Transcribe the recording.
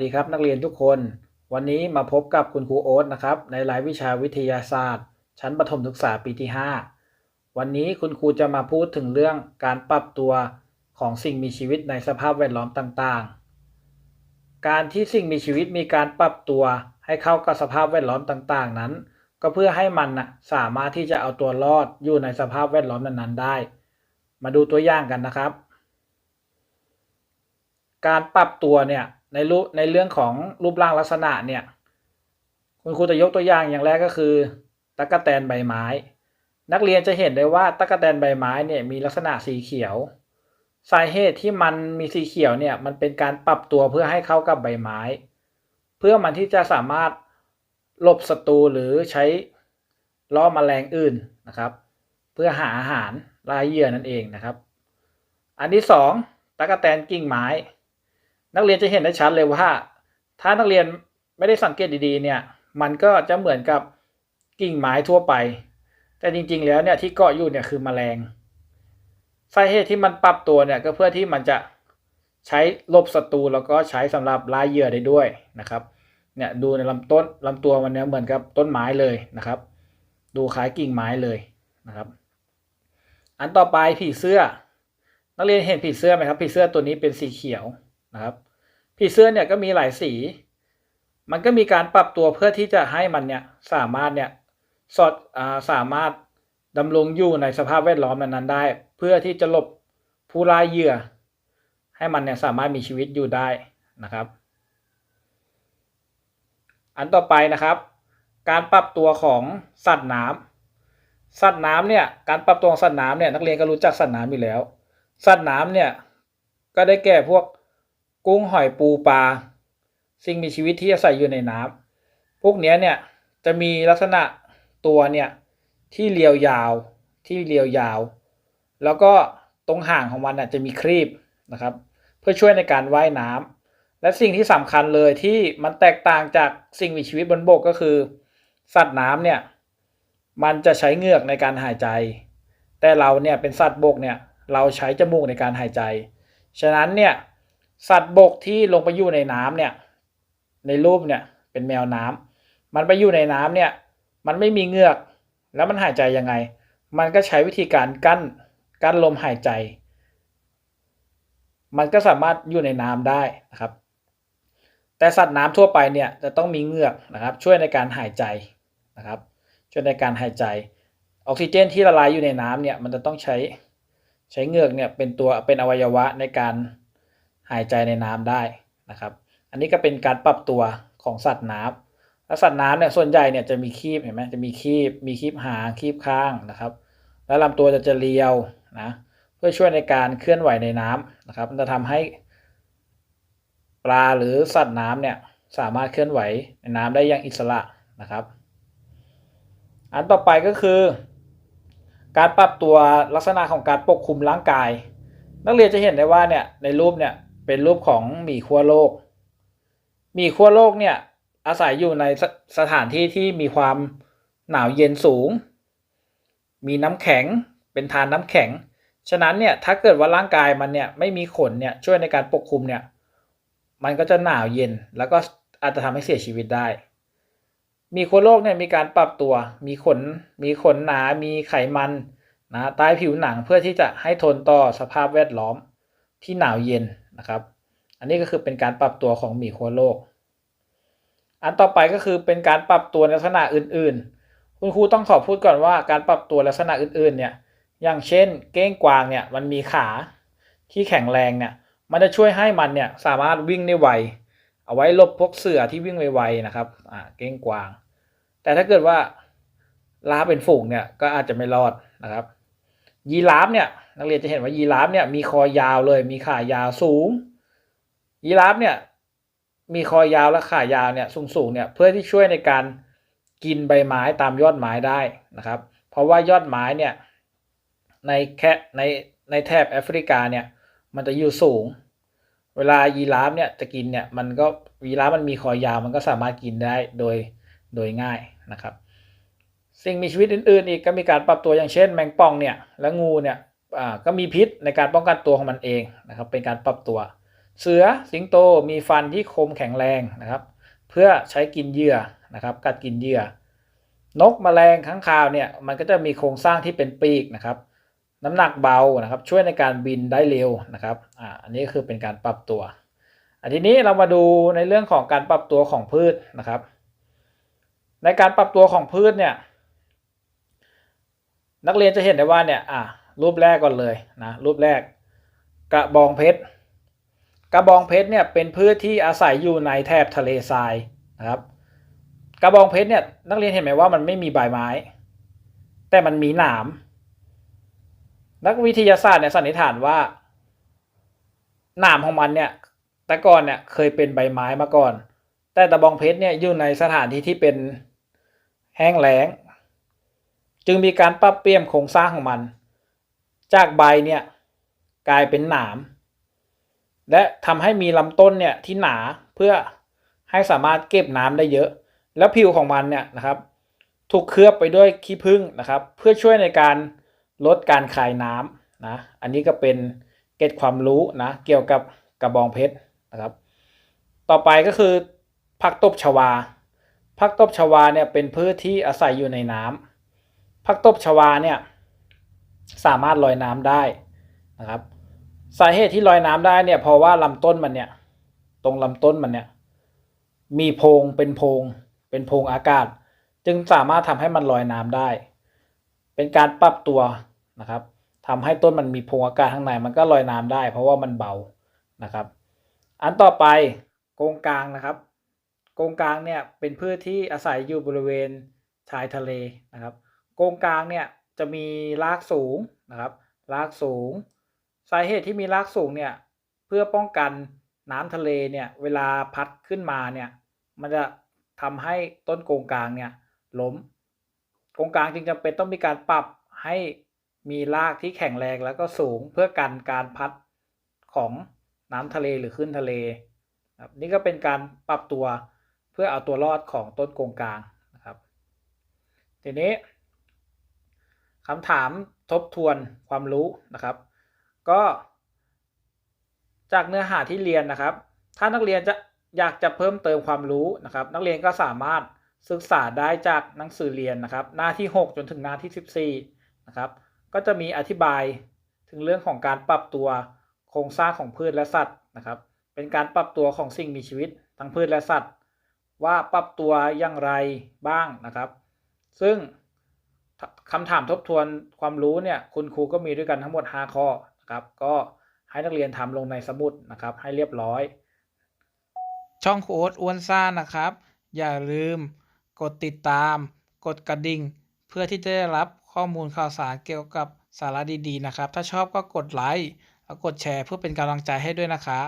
สวัสดีครับนักเรียนทุกคน วันนี้มาพบกับคุณครูโอ๊ตนะครับ ในรายวิชาวิทยาศาสตร์ ชั้นประถมศึกษาปีที่ 5 วันนี้คุณครูจะมาพูดถึงเรื่องการปรับตัวของสิ่งมีชีวิตในสภาพแวดล้อมต่างๆ การที่สิ่งมีชีวิตมีการปรับตัวให้เข้ากับสภาพแวดล้อมต่างๆ นั้น ก็เพื่อให้มันนะสามารถที่จะเอาตัวรอดอยู่ในสภาพแวดล้อมนั้นๆ ได้ มาดูตัวอย่างกันนะครับ การปรับตัวเนี่ย ในรูปในเรื่องของรูปร่างลักษณะเนี่ย คุณครูจะยกตัวอย่างอย่างแรกก็คือตะกแตนใบไม้ นักเรียนจะเห็นได้ว่าตะกแตนใบไม้เนี่ยมีลักษณะสีเขียวสาเหตุที่มันมีสีเขียวเนี่ยมันเป็นการปรับตัวเพื่อให้เข้ากับใบไม้ เพื่อมันที่จะสามารถหลบศัตรูหรือใช้ล่อมแมลงอื่นนะครับ เพื่อหาอาหารล่าเหยื่อนั่นเองนะครับ อันที่สองตะกแตนกิ่งไม้ นักเรียนจะเห็นได้ชัดเลยว่า ถ้านักเรียนไม่ได้สังเกตดีๆ เนี่ย มันก็จะเหมือนกับกิ่งไม้ทั่วไป แต่จริงๆ แล้วเนี่ยที่เกาะอยู่เนี่ยคือแมลงสาเหตุที่มันปรับตัวเนี่ยก็เพื่อที่มันจะใช้ลบศัตรูแล้วก็ใช้สำหรับล่าเหยื่อได้ด้วยนะครับเนี่ยดูในลำต้นลำตัวมันเนี่ยเหมือนกับต้นไม้เลยนะครับ ดูคล้ายกิ่งไม้เลยนะครับ อันต่อไปผีเสื้อ นักเรียนเห็นผีเสื้อไหมครับผีเสื้อตัวนี้เป็นสีเขียว นะครับผีเสื้อเนี่ยก็มีหลายสี มันก็มีการปรับตัวเพื่อที่จะให้มันเนี่ยสามารถเนี่ยสอดอ่าสามารถดำรงอยู่ในสภาพแวดล้อมนั้นๆได้ เพื่อที่จะหลบผู้ล่าเหยื่อ ให้มันเนี่ยสามารถมีชีวิตอยู่ได้นะครับ อันต่อไปนะครับ การปรับตัวของสัตว์น้ำสัตว์น้ำเนี่ยการปรับตัวของสัตว์น้ำเนี่ยนักเรียนก็รู้จักสัตว์น้ำอยู่แล้ว สัตว์น้ำเนี่ยก็ได้แก่พวก กุ้งหอยปูปลา สิ่งมีชีวิตที่อาศัยอยู่ในน้ำพวกนี้เนี่ยจะมีลักษณะตัวเนี่ยที่เรียวยาวที่เรียวยาว แล้วก็ตรงห่างของมันน่ะจะมีครีบนะครับ เพื่อช่วยในการว่ายน้ำและสิ่งที่สำคัญเลยที่มันแตกต่างจากสิ่งมีชีวิตบนบกก็คือ สัตว์น้ำเนี่ยมันจะใช้เหงือกในการหายใจ แต่เราเนี่ยเป็นสัตว์บกเนี่ยเราใช้จมูกในการหายใจ ฉะนั้นเนี่ย สัตว์บกที่ลงไปอยู่ในน้ำเนี่ย ในรูปเนี่ยเป็นแมวน้ำมันไปอยู่ในน้ำเนี่ย มันไม่มีเงือก แล้วมันหายใจยังไง มันก็ใช้วิธีการกั้นกั้นลมหายใจ มันก็สามารถอยู่ในน้ำได้นะครับ แต่สัตว์น้ำทั่วไปเนี่ยจะต้องมีเงือกนะครับ ช่วยในการหายใจนะครับ ช่วยในการหายใจ ออกซิเจนที่ละลายอยู่ในน้ำเนี่ยมันจะต้องใช้ใช้เงือกเนี่ยเป็นตัวเป็นอวัยวะในการ หายใจในน้ำได้นะครับ อันนี้ก็เป็นการปรับตัวของสัตว์น้ำแล้วสัตว์น้ำเนี่ยส่วนใหญ่เนี่ยจะมีคีบเห็นไหมจะมีคีบมีคีบหางคีบข้างนะครับ แล้วลำตัวจะจะเรียวนะเพื่อช่วยในการเคลื่อนไหวในน้ำนะครับ มันจะทำให้ปลาหรือสัตว์น้ำเนี่ยสามารถเคลื่อนไหวในน้ำได้อย่างอิสระนะครับ อันต่อไปก็คือ การปรับตัวลักษณะของการปกคลุมร่างกาย นักเรียนจะเห็นได้ว่าเนี่ยในรูปเนี่ย เป็นรูปของหมีขั้วโลกหมีขั้วโลกเนี่ยอาศัยอยู่ในสสถานที่ที่มีความหนาวเย็นสูง มีน้ำแข็งเป็นทานน้ำแข็ง ฉะนั้นเนี่ยถ้าเกิดว่าร่างกายมันเนี่ยไม่มีขนเนี่ยช่วยในการปกคลุมเนี่ยมันก็จะหนาวเย็นแล้วก็อาจจะทำให้เสียชีวิตได้ มีขั้วโลกเนี่ยมีการปรับตัว มีขน มีขนหนา มีไขมันนะใต้ผิวหนังเพื่อที่จะให้ทนต่อสภาพแวดล้อมที่หนาวเย็น นะครับ อันนี้ก็คือเป็นการปรับตัวของหมีขั้วโลก อันต่อไปก็คือเป็นการปรับตัวลักษณะอื่นๆ คุณครูต้องขอพูดก่อนว่าการปรับตัวลักษณะอื่นๆ เนี่ย อย่างเช่น เก้งกวางเนี่ยมันมีขาที่แข็งแรงเนี่ย มันจะช่วยให้มันเนี่ยสามารถวิ่งได้ไว เอาไว้ลบพวกเสือที่วิ่งไวๆนะครับ อ่า เก้งกวาง แต่ถ้าเกิดว่าล้าเป็นฝูงเนี่ยก็อาจจะไม่รอดนะครับ ยีราฟเนี่ย นักเรียนจะเห็นว่ายีราฟเนี่ยมีคอยาวเลย มีขายาวสูง ยีราฟเนี่ยมีคอยาวและขายาวเนี่ยสูงๆเนี่ยเพื่อที่ช่วยในการกินใบไม้ตามยอดไม้ได้นะครับ เพราะว่ายอดไม้เนี่ยในแคในในแถบแอฟริกาเนี่ยมันจะอยู่สูง เวลายีราฟเนี่ยจะกินเนี่ยมันก็ยีราฟมันมีคอยาวมันก็สามารถกินได้โดยโดยง่ายนะครับ สิ่งมีชีวิตอื่นๆอีกก็มีการปรับตัวอย่างเช่น แมงป่องเนี่ยและงูเนี่ย ก็มีพิษในการป้องกันตัวของมันเองนะครับ เป็นการปรับตัว เสือสิงโตมีฟันที่คมแข็งแรงนะครับ เพื่อใช้กินเหยื่อนะครับ กัดกินเหยื่อนกแมลงค้างคาวเนี่ยมันก็จะมีโครงสร้างที่เป็นปีกนะครับ น้ำหนักเบานะครับ ช่วยในการบินได้เร็วนะครับอ่าอันนี้คือเป็นการปรับตัวอันทีนี้เรามาดูในเรื่องของการปรับตัวของพืชนะครับ ในการปรับตัวของพืชเนี่ยนักเรียนจะเห็นได้ว่าเนี่ยอะ รูปแรกก่อนเลยนะรูปแรก กระบองเพชรกระบองเพชรเนี่ยเป็นพืชที่อาศัยอยู่ในแถบทะเลทรายนะครับกระบองเพชรเนี่ยนักเรียนเห็นไหมว่ามันไม่มีใบไม้ แต่มันมีหนาม นักวิทยาศาสตร์เนี่ยสันนิษฐานว่าหนามของมันเนี่ยแต่ก่อนเนี่ยเคยเป็นใบไม้มาก่อน แต่ตะบองเพชรเนี่ยอยู่ในสถานที่ที่เป็นแห้งแล้ง จึงมีการปรับเปลี่ยนโครงสร้างของมัน จากใบเนี่ยกลายเป็นหนาม และทำให้มีลำต้นเนี่ยที่หนาเพื่อให้สามารถเก็บน้ำได้เยอะ แล้วผิวของมันเนี่ยนะครับ ถูกเคลือบไปด้วยขี้ผึ้งนะครับ เพื่อช่วยในการลดการคายน้ำนะอันนี้ก็เป็นเก็ดความรู้นะเกี่ยวกับกระบองเพชรนะครับ ต่อไปก็คือผักตบชวาผักตบชวาเนี่ยเป็นพืชที่อาศัยอยู่ในน้ำผักตบชวาเนี่ย สามารถลอยน้ำได้นะครับ สาเหตุที่ลอยน้ำได้เนี่ยเพราะว่าลำต้นมันเนี่ยตรงลำต้นมันเนี่ยมีโพรงเป็นโพรงเป็นโพรงอากาศ จึงสามารถทำให้มันลอยน้ำได้ เป็นการปรับตัวนะครับทำให้ต้นมันมีโพรงอากาศข้างในมันก็ลอยน้ำได้ เพราะว่ามันเบานะครับ อันต่อไปโกงกลางนะครับ โกงกลางเนี่ยเป็นพืชที่อาศัยอยู่บริเวณชายทะเลนะครับ โกงกลางเนี่ย จะมีรากสูงนะครับรากสูง สาเหตุที่มีรากสูงเนี่ยเพื่อป้องกันน้ำทะเลเนี่ยเวลาพัดขึ้นมาเนี่ยมันจะทำให้ต้นโกงกลางเนี่ยล้มโกงกลางจึงจำเป็นต้องมีการปรับให้มีรากที่แข็งแรงแล้วก็สูงเพื่อกันการพัดของน้ำทะเลหรือขึ้นทะเลครับนี่ก็เป็นการปรับตัวเพื่อเอาตัวรอดของต้นโกงกลางนะครับทีนี้ คำถามทบทวนความรู้นะครับ ก็ จากเนื้อหาที่เรียนนะครับ ถ้านักเรียนจะอยากจะเพิ่มเติมความรู้นะครับ นักเรียนก็สามารถศึกษาได้จากหนังสือเรียนนะครับ หน้าที่ 6 จนถึงหน้าที่ 14นะครับก็จะมีอธิบายถึงเรื่องของการปรับตัวโครงสร้างของพืชและสัตว์นะครับ เป็นการปรับตัวของสิ่งมีชีวิตทั้งพืชและสัตว์ ว่าปรับตัวอย่างไรบ้างนะครับ ซึ่ง คำถามทบทวนความรู้เนี่ยคุณครูก็มีด้วยกันทั้งหมด 5 ข้อนะครับ ก็ให้นักเรียนทำลงในสมุดนะครับ ให้เรียบร้อย ช่องโค้ดอ้วนซ่านะครับ อย่าลืมกดติดตาม กดกระดิ่ง เพื่อที่จะได้รับข้อมูลข่าวสารเกี่ยวกับสาระดีๆนะครับ ถ้าชอบก็กดไลค์แล้วกดแชร์เพื่อเป็นกำลังใจให้ด้วยนะครับ